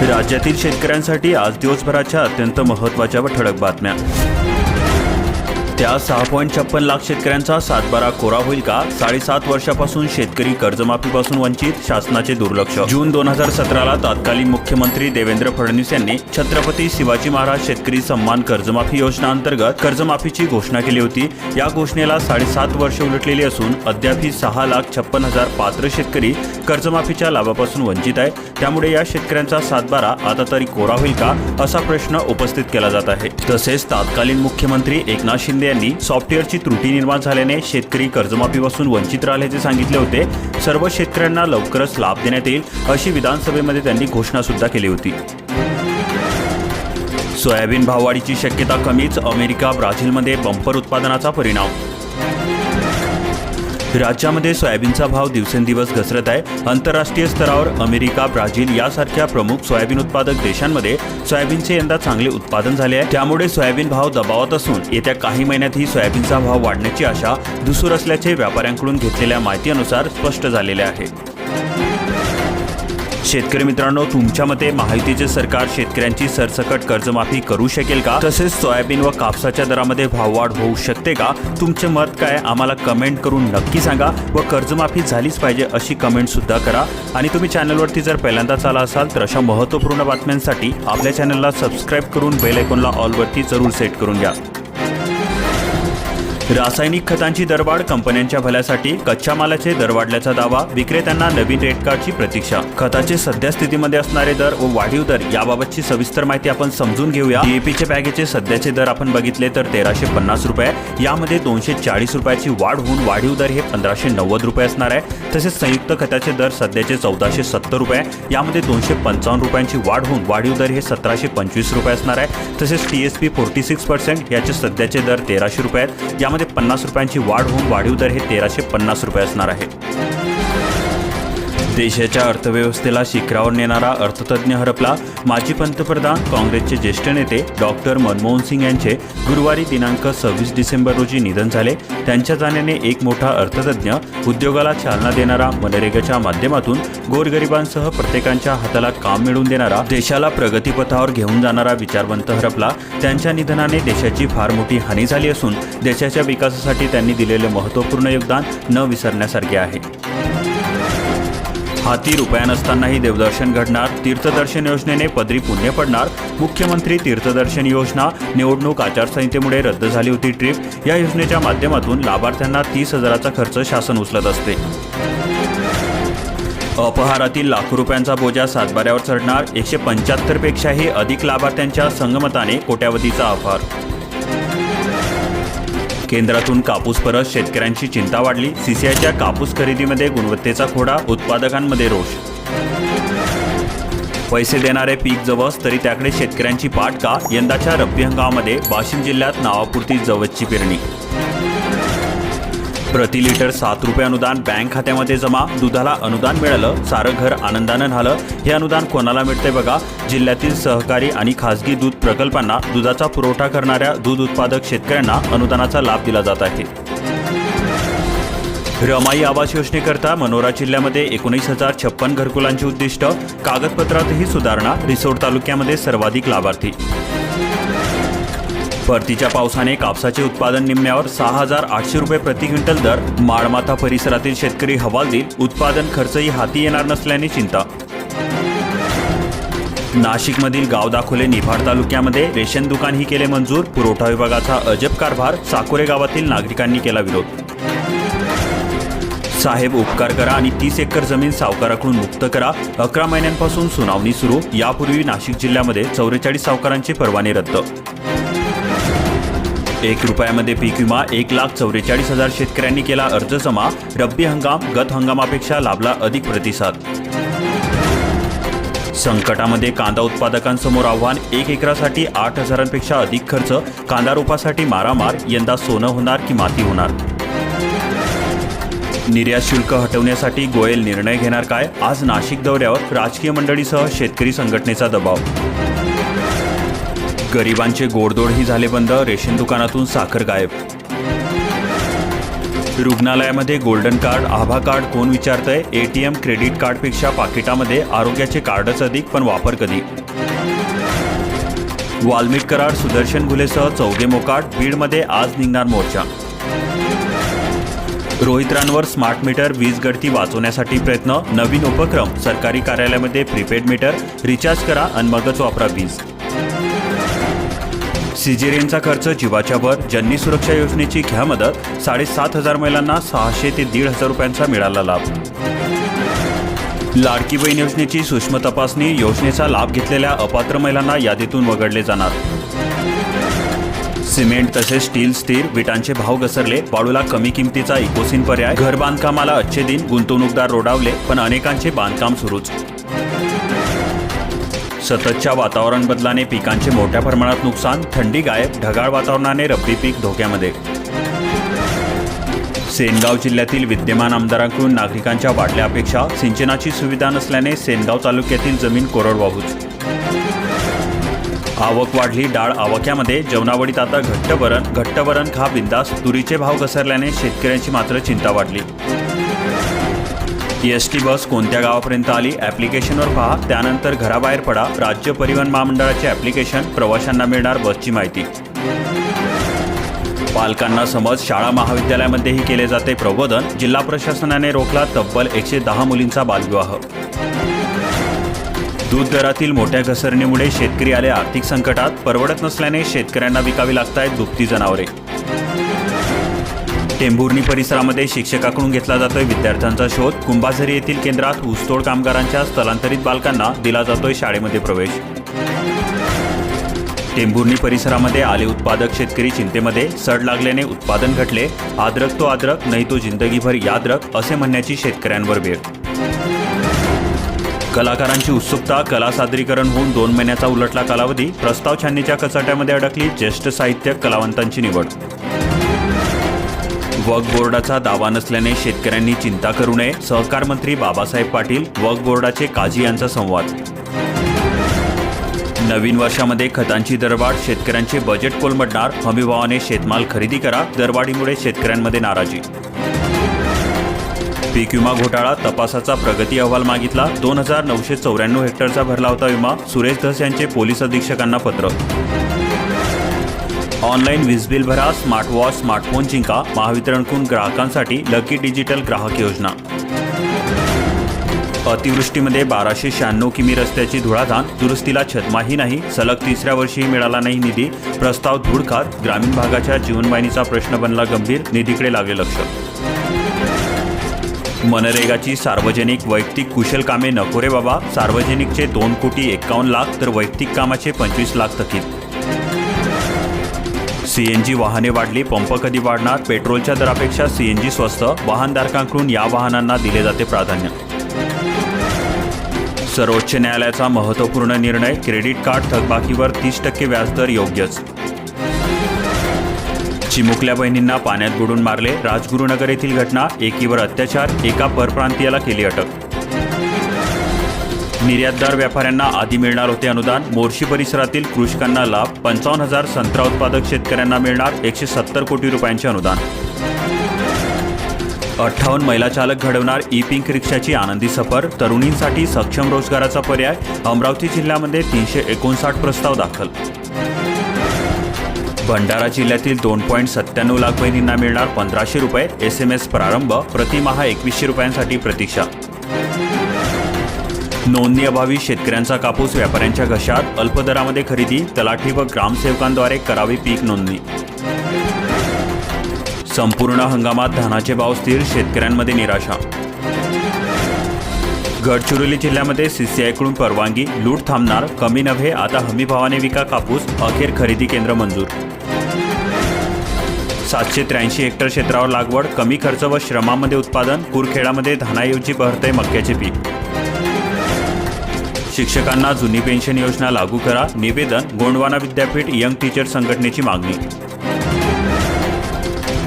राज्यातील शेतकऱ्यांसाठी आज दिवसभराच्या अत्यंत महत्त्वाच्या व ठळक बातम्या. त्या सहा पॉईंट छप्पन लाख शेतकऱ्यांचा सातबारा कोरा होईल का? साडेसात वर्षापासून शेतकरी कर्जमाफीपासून वंचित शासनाचे दुर्लक्ष. जून दोन हजार सतराला तत्कालीन मुख्यमंत्री देवेंद्र फडणवीस यांनी छत्रपती शिवाजी महाराज शेतकरी सन्मान कर्जमाफी योजना अंतर्गत कर्जमाफीची घोषणा केली होती. या घोषणेला साडेसात वर्ष उलटलेली असून अद्यापही सहा लाख छप्पन हजार पात्र शेतकरी कर्जमाफीच्या लाभापासून वंचित आहे त्यामुळे या शेतकऱ्यांचा सातबारा आता तरी कोरा होईल का असा प्रश्न उपस्थित केला जात आहे. तसेच तत्कालीन मुख्यमंत्री एकनाथ शिंदे यांनी सॉफ्टवेअरची त्रुटी निर्माण झाल्याने शेतकरी कर्जमाफीपासून वंचित राहिल्याचे सांगितले होते. सर्व शेतकऱ्यांना लवकरच लाभ देण्यात येईल अशी विधानसभेमध्ये त्यांनी घोषणा सुद्धा केली होती. सोयाबीन भाववाढीची शक्यता कमीच अमेरिका ब्राझीलमध्ये बंपर उत्पादनाचा परिणाम राज्यामध्ये सोयाबीनचा भाव दिवसेंदिवस घसरत आहे. आंतरराष्ट्रीय स्तरावर अमेरिका ब्राझील यासारख्या प्रमुख सोयाबीन उत्पादक देशांमध्ये सोयाबीनचे यंदा चांगले उत्पादन झाले आहे. त्यामुळे सोयाबीन भाव दबावात असून येत्या काही महिन्यातही सोयाबीनचा भाव वाढण्याची आशा धुसूर असल्याचे व्यापाऱ्यांकडून घेतलेल्या माहितीनुसार स्पष्ट झालेले आहे. शेतकरी मित्रांनो तुमच्या मते महायुतीचे सरकार शेतकऱ्यांची सरसकट कर्जमाफी करू शकेल का? तसेच सोयाबीन व कापसाच्या दरामध्ये भाववाढ होऊ शकते का? तुमचे मत काय? आम्हाला कमेंट करून नक्की सांगा व कर्जमाफी झालीच पाहिजे अशी कमेंट सुद्धा करा. आणि तुम्ही चॅनलवरती जर पहिल्यांदाच आला असाल तर अशा महत्त्वपूर्ण बातम्यांसाठी आपल्या चॅनलला सबस्क्राईब करून बेल आयकॉनला ऑलवरती जरूर सेट करून घ्या. रासायनिक खतांची दरवाढ कंपन्यांच्या भल्यासाठी कच्च्या मालाचे दर वाढल्याचा दावा विक्रेत्यांना नवीन रेट कार्डची प्रतीक्षा. खताचे सध्या स्थितीमध्ये असणारे दर व वाढीव दर याबाबतची सविस्तर माहिती आपण समजून घेऊया. डीएपीचे बॅगेचे सध्याचे दर आपण बघितले तर तेराशे पन्नास रुपये. यामध्ये दोनशे चाळीस रुपयाची वाढ होऊन वाढीव दर हे पंधराशे नव्वद रुपये असणार आहे. तसेच संयुक्त खताचे दर सध्याचे चौदाशे सत्तर रुपये. यामध्ये दोनशे पंचावन्न रुपयांची वाढ होऊन वाढीव दर हे सतराशे पंचवीस रुपये असणार आहे. तसेच T S P forty six percent याचे सध्याचे दर तेराशे रुपये आहेत. यामध्ये पन्नास रुपयांची वाढ होऊन वाढीव दर हे तेराशे पन्नास रुपये असणार आहे. देशाच्या अर्थव्यवस्थेला शिखरावर नेणारा अर्थतज्ञ हरपला माजी पंतप्रधान काँग्रेसचे ज्येष्ठ नेते डॉक्टर मनमोहन सिंग यांचे गुरुवारी दिनांक सव्वीस डिसेंबर रोजी निधन झाले. त्यांच्या जाण्याने एक मोठा अर्थतज्ञ उद्योगाला चालना देणारा मनरेगाच्या माध्यमातून गोरगरिबांसह प्रत्येकांच्या हाताला काम मिळवून देणारा देशाला प्रगतीपथावर घेऊन जाणारा विचारवंत हरपला. त्यांच्या निधनाने देशाची फार मोठी हानी झाली असून देशाच्या विकासासाठी त्यांनी दिलेले महत्त्वपूर्ण योगदान न विसरण्यासारखे आहे. हाती रुपया नसतानाही देवदर्शन घडणार. तीर्थदर्शन योजनेने पदरी पुण्य पडणार. मुख्यमंत्री तीर्थदर्शन योजना निवडणूक आचारसंहितेमुळे रद्द झाली होती ट्रिप. या योजनेच्या माध्यमातून लाभार्थ्यांना तीस हजाराचा खर्च शासन उचलत असते. अपहारातील लाखो रुपयांचा बोजा सातबाऱ्यावर चढणार. एकशे पंच्याहत्तरपेक्षाही अधिक लाभार्थ्यांच्या संगमताने कोट्यावधीचा अपहार केंद्रातून कापूस परत शेतकऱ्यांची चिंता वाढली. सीसीआयच्या कापूस खरेदीमध्ये गुणवत्तेचा खोडा उत्पादकांमध्ये रोष. पैसे देणारे पीक जवस तरी त्याकडे शेतकऱ्यांची पाठ का? यंदाच्या रब्बी हंगामामध्ये वाशिम जिल्ह्यात नावापुरती जवसची पेरणी प्रति लिटर सात रुपये अनुदान बँक खात्यामध्ये जमा दुधाला अनुदान मिळालं सारं घर आनंदानं झालं हे अनुदान कोणाला मिळते बघा? जिल्ह्यातील सहकारी आणि खासगी दूध प्रकल्पांना दुधाचा पुरवठा करणाऱ्या दूध उत्पादक शेतकऱ्यांना अनुदानाचा लाभ दिला जात आहे. रमाई आवास योजनेकरता मनोरा जिल्ह्यामध्ये एकोणीस हजार छप्पन घरकुलांची उद्दिष्ट कागदपत्रातही सुधारणा रिसोड तालुक्यामध्ये सर्वाधिक लाभार्थी. परतीच्या पावसाने कापसाचे उत्पादन निम्म्यावर सहा हजार आठशे रुपये प्रति क्विंटल दर. माळमाथा परिसरातील शेतकरी हवालदिल. उत्पादन खर्चही हाती येणार नसल्याने चिंता. नाशिकमधील गाव दाखोले निफाड तालुक्यामध्ये रेशन दुकान ही केले मंजूर. पुरवठा विभागाचा अजब कारभार. साकोरे गावातील नागरिकांनी केला विरोध. साहेब उपकार करा आणि तीस एकर जमीन सावकाराकडून मुक्त करा. अकरा महिन्यांपासून सुनावणी सुरू. यापूर्वी नाशिक जिल्ह्यामध्ये चौवेचाळीस सावकारांचे परवाने रद्द. एक रुपयामध्ये पीक विमा एक लाख चौवेचाळीस हजार शेतकऱ्यांनी केला अर्ज जमा. रब्बी हंगाम गत हंगामापेक्षा लाभला अधिक प्रतिसाद. संकटामध्ये कांदा उत्पादकांसमोर आव्हान एक एकरासाठी आठ हजारांपेक्षा अधिक खर्च कांदा रोपासाठी मारामार यंदा सोनं होणार की माती होणार? निर्यात शुल्क हटवण्यासाठी गोयल निर्णय घेणार काय? आज नाशिक दौऱ्यावर राजकीय मंडळीसह शेतकरी संघटनेचा दबाव गरिबांचे गोडदोडही झाले बंद रेशन दुकानातून साखर गायब. रुग्णालयामध्ये गोल्डन कार्ड आभा कार्ड कोण विचारतंय? एटीएम क्रेडिट कार्डपेक्षा पाकिटामध्ये आरोग्याचे कार्डच अधिक पण वापर कधी? वाल्मिक कराड सुदर्शन घुलेसह चौघे मोकाट बीडमध्ये आज निघणार मोर्चा. रोहित्रांवर स्मार्ट मीटर वीज गळती वाचवण्यासाठी प्रयत्न नवीन उपक्रम सरकारी कार्यालयामध्ये प्रीपेड मीटर रिचार्ज करा आणि मगच वापरा वीज. सिजेरियनचा खर्च जीवाच्या वर जननी सुरक्षा योजनेची घ्या मदत साडेसात हजार महिलांना सहाशे ते दीड हजार रुपयांचा मिळाला लाभ. लाडकी बहीण योजनेची सूक्ष्म तपासणी योजनेचा लाभ घेतलेल्या अपात्र महिलांना यादीतून वगळले जाणार. सिमेंट तसेच स्टील स्थिर विटांचे भाव घसरले वाळूला कमी किमतीचा इकोसिन पर्याय घर बांधकामाला अच्छे दिन गुंतवणूकदार रोडावले पण अनेकांचे बांधकाम सुरूच. सततच्या वातावरण बदलाने पिकांचे मोठ्या प्रमाणात नुकसान थंडी गायब ढगाळ वातावरणाने रब्बी पीक धोक्यामध्ये. सेनगाव जिल्ह्यातील विद्यमान आमदारांकडून नागरिकांच्या वाढल्या अपेक्षा सिंचनाची सुविधा नसल्याने सेनगाव तालुक्यातील जमीन कोरडवाहूच. आवक वाढली डाळ आवाक्यामध्ये जेवणावडीत आता घट्टभरण घट्टभरण खा बिंदास तुरीचे भाव घसरल्याने शेतकऱ्यांची मात्र चिंता वाढली. एस टी बस कोणत्या गावापर्यंत आली ॲप्लिकेशनवर पहा. त्यानंतर घराबाहेर पडा. राज्य परिवहन महामंडळाचे ॲप्लिकेशन प्रवाशांना मिळणार बसची माहिती. पालकांना समज शाळा महाविद्यालयामध्येही केले जाते प्रबोधन. जिल्हा प्रशासनाने रोखला तब्बल एकशे दहा मुलींचा बालविवाह. दूध दरातील मोठ्या घसरणीमुळे शेतकरी आले आर्थिक संकटात. परवडत नसल्याने शेतकऱ्यांना विकावी लागत आहेत दुभती जनावरे. टेंभुर्णी परिसरामध्ये शिक्षकाकडून घेतला जातोय विद्यार्थ्यांचा शोध. कुंभाझरी येथील केंद्रात ऊसतोड कामगारांच्या स्थलांतरित बालकांना दिला जातोय शाळेमध्ये प्रवेश. टेंभुर्णी परिसरामध्ये आले उत्पादक शेतकरी चिंतेमध्ये. सड लागल्याने उत्पादन घटले. आद्रक तो आद्रक नाही तो जिंदगीभर याद्रक असे म्हणण्याची शेतकऱ्यांवर वेळ. कलाकारांची उत्सुकता कला सादरीकरण होऊन दोन महिन्याचा उलटला कालावधी. प्रस्ताव छाननीच्या कचाट्यामध्ये अडकली ज्येष्ठ साहित्य कलावंतांची निवड. वक्फ बोर्डाचा दावा नसल्याने शेतकऱ्यांनी चिंता करू नये सहकार मंत्री बाबासाहेब पाटील वक्फ बोर्डाचे काझी यांचा संवाद. नवीन वर्षामध्ये खतांची दरवाढ शेतकऱ्यांचे बजेट कोलमडणार हमीभावाने शेतमाल खरेदी करा दरवाढीमुळे शेतकऱ्यांमध्ये नाराजी. पीक विमा घोटाळा तपासाचा प्रगती अहवाल मागितला दोन हजार नऊशे चौऱ्याण्णव हेक्टरचा भरला होता विमा सुरेश धस यांचे पोलीस अधीक्षकांना पत्र. ऑनलाईन वीज बिल भरा स्मार्ट वॉच स्मार्टफोन जिंका महावितरणकडून ग्राहकांसाठी लकी डिजिटल ग्राहक योजना. अतिवृष्टीमध्ये बाराशे शहाण्णव किमी रस्त्याची धुळाधान दुरुस्तीला छदमाही नाही सलग तिसऱ्या वर्षीही मिळाला नाही निधी प्रस्ताव धूळ ग्रामीण भागाच्या जीवनवाहिनीचा प्रश्न बनला गंभीर निधीकडे लागले लक्ष. मनरेगाची सार्वजनिक वैयक्तिक कुशल कामे नको रे बाबा सार्वजनिकचे दोन कोटी एक्कावन्न लाख तर वैयक्तिक कामाचे पंचवीस लाख थकीत. सीएनजी वाहने वाढली पंप कधी वाढणार पेट्रोलच्या दरापेक्षा सीएनजी स्वस्त वाहनधारकांकडून या वाहनांना दिले जाते प्राधान्य. सर्वोच्च न्यायालयाचा महत्त्वपूर्ण निर्णय क्रेडिट कार्ड थकबाकीवर तीस टक्के व्याजदर योग्यच. चिमुकल्या बहिणींना पाण्यात बुडून मारले राजगुरुनगर येथील घटना एकीवर अत्याचार एका परप्रांतीयाला केली अटक. निर्यातदार व्यापाऱ्यांना आधी मिळणार होते अनुदान. मोर्शी परिसरातील कृषकांना लाभ. पंचावन्न हजार संत्रा उत्पादक शेतकऱ्यांना मिळणार एकशे सत्तर कोटी रुपयांचे अनुदान. अठ्ठावन्न महिला चालक घडवणार ई पिंक रिक्षाची आनंदी सफर. तरुणींसाठी सक्षम रोजगाराचा पर्याय. अमरावती जिल्ह्यामध्ये तीनशे एकोणसाठ प्रस्ताव दाखल. भंडारा जिल्ह्यातील दोन पॉईंट सत्त्याण्णव लाख बहिणींना मिळणार पंधराशे रुपये. एस एम एस प्रारंभ. प्रतिमाहा एकवीसशे रुपयांसाठी प्रतीक्षा. नोंदणी अभावी शेतकऱ्यांचा कापूस व्यापाऱ्यांच्या घशात अल्प दरामध्ये खरेदी तलाठी व ग्रामसेवकांद्वारे करावी पीक नोंदणी. संपूर्ण हंगामात धानाचे भाव स्थिर शेतकऱ्यांमध्ये निराशा. गडचिरोली जिल्ह्यामध्ये सीसीआयकडून परवानगी लूट थांबणार कमी नव्हे आता हमी भावाने विका कापूस अखेर खरेदी केंद्र मंजूर. सातशे त्र्याऐंशी हेक्टर क्षेत्रावर लागवड कमी खर्च व श्रमामध्ये उत्पादन कुरखेडामध्ये धानाऐवजी बहरते मक्याचे पीक. शिक्षकांना जुनी पेन्शन योजना लागू करा. निवेदन गोंडवाना विद्यापीठ यंग टीचर संघटनेची मागणी.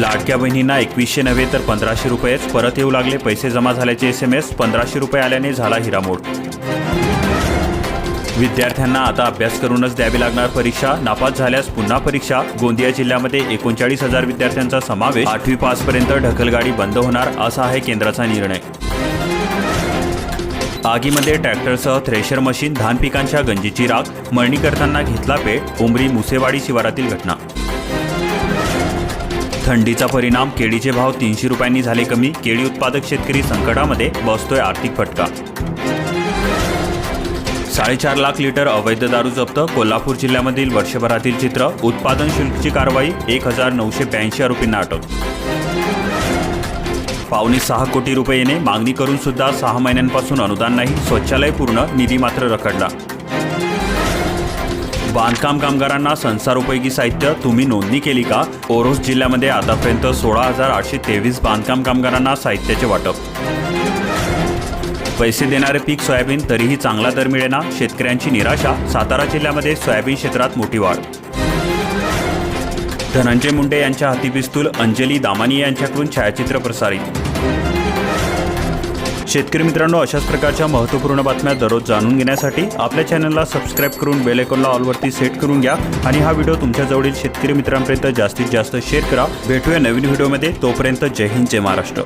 लाडक्या बहिणींना एकवीसशे नव्हे तर पंधराशे रुपयेच. परत येऊ लागले पैसे जमा झाल्याचे एस एम एस पंधराशे रुपये आल्याने झाला हिरामोड. विद्यार्थ्यांना आता अभ्यास करूनच द्यावी लागणार परीक्षा. नापास झाल्यास पुन्हा परीक्षा. गोंदिया जिल्ह्यामध्ये एकोणचाळीस हजार विद्यार्थ्यांचा समावेश. आठवी पास पर्यंत ढकलगाडी बंद होणार असा आहे केंद्राचा निर्णय. आगीमध्ये ट्रॅक्टरसह थ्रेशर मशीन धान पिकांच्या गंजीची राख मळणी करताना घेतला पेट उमरी मुसेवाडी शिवारातील घटना. थंडीचा परिणाम केळीचे भाव तीनशे रुपयांनी झाले कमी केळी उत्पादक शेतकरी संकटामध्ये बसतोय आर्थिक फटका. साडेचार लाख लिटर अवैध दारू जप्त कोल्हापूर जिल्ह्यामधील वर्षभरातील चित्र उत्पादन शुल्कची कारवाई एक हजार नऊशे ब्याऐंशी आरोपींना अटक. पावणे सहा कोटी रुपयेने मागणी करून सुद्धा सहा महिन्यांपासून अनुदान नाही स्वच्छालय पूर्ण निधी मात्र रखडला. बांधकाम कामगारांना संसारोपयोगी साहित्य तुम्ही नोंदणी केली का? ओरोस जिल्ह्यामध्ये आतापर्यंत सोळा हजार आठशे तेवीस बांधकाम कामगारांना साहित्याचे वाटप. पैसे देणारे पीक सोयाबीन तरीही चांगला दर मिळेना शेतकऱ्यांची निराशा सातारा जिल्ह्यामध्ये सोयाबीन क्षेत्रात मोठी वाढ धनंजय मुंडे यांच्या हाती पिस्तूल अंजली दामानी यांच्याकडून छायाचित्र प्रसारित. शेतकरी मित्रांनो अशाच प्रकारच्या महत्त्वपूर्ण बातम्या दररोज जाणून घेण्यासाठी आपल्या चॅनलला सबस्क्राईब करून बेल आयकॉनला ऑलवरती सेट करून घ्या आणि हा व्हिडिओ तुमच्याजवळील शेतकरी मित्रांपर्यंत जास्तीत जास्त शेअर करा. भेटूया नवीन व्हिडिओमध्ये. तोपर्यंत जय हिंद जय महाराष्ट्र.